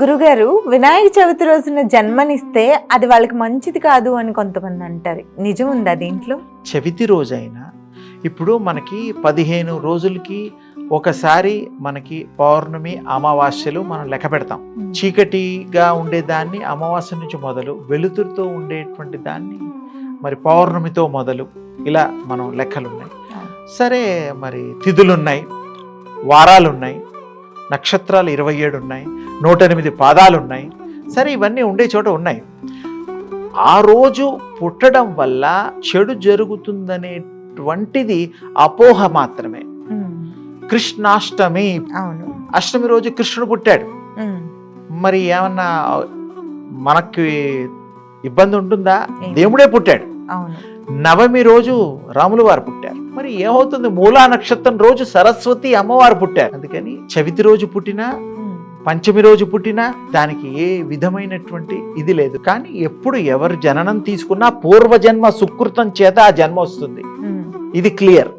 గురుగారు వినాయక చవితి రోజున జన్మనిస్తే అది వాళ్ళకి మంచిది కాదు అని కొంతమంది అంటారు. నిజం ఉందా దీంట్లో? చవితి రోజైనా ఇప్పుడు మనకి పదిహేను రోజులకి ఒకసారి మనకి పౌర్ణమి అమావాస్యలు మనం లెక్క పెడతాం. చీకటిగా ఉండేదాన్ని అమావాస్య నుంచి మొదలు వెలుతురుతో ఉండేటువంటి దాన్ని మరి పౌర్ణమితో మొదలు ఇలా మనం లెక్కలు ఉన్నాయి సరే మరి తిథులు ఉన్నాయి వారాలు ఉన్నాయి నక్షత్రాలు ఇరవై ఏడు ఉన్నాయి నూట ఎనిమిది పాదాలు ఉన్నాయి సరే ఇవన్నీ ఉండే చోట ఉన్నాయి. ఆ రోజు పుట్టడం వల్ల చెడు జరుగుతుందనేటువంటిది అపోహ మాత్రమే. కృష్ణాష్టమి. అవును. అష్టమి రోజు కృష్ణుడు పుట్టాడు. మరి ఏమన్నా మనకి ఇబ్బంది ఉంటుందా? దేవుడే పుట్టాడు. నవమి రోజు రాములు వారు పుట్టారు. మరి ఏమవుతుంది? మూలా నక్షత్రం రోజు సరస్వతి అమ్మవారు పుట్టారు. అందుకని చవితి రోజు పుట్టినా ఉమ్, పంచమి రోజు పుట్టినా దానికి ఏ విధమైనటువంటి ఇది లేదు. కానీ ఎప్పుడు ఎవరు జననం తీసుకున్నా పూర్వజన్మ సుకృతం చేత ఆ జన్మ వస్తుంది. ఉమ్. ఇది క్లియర్.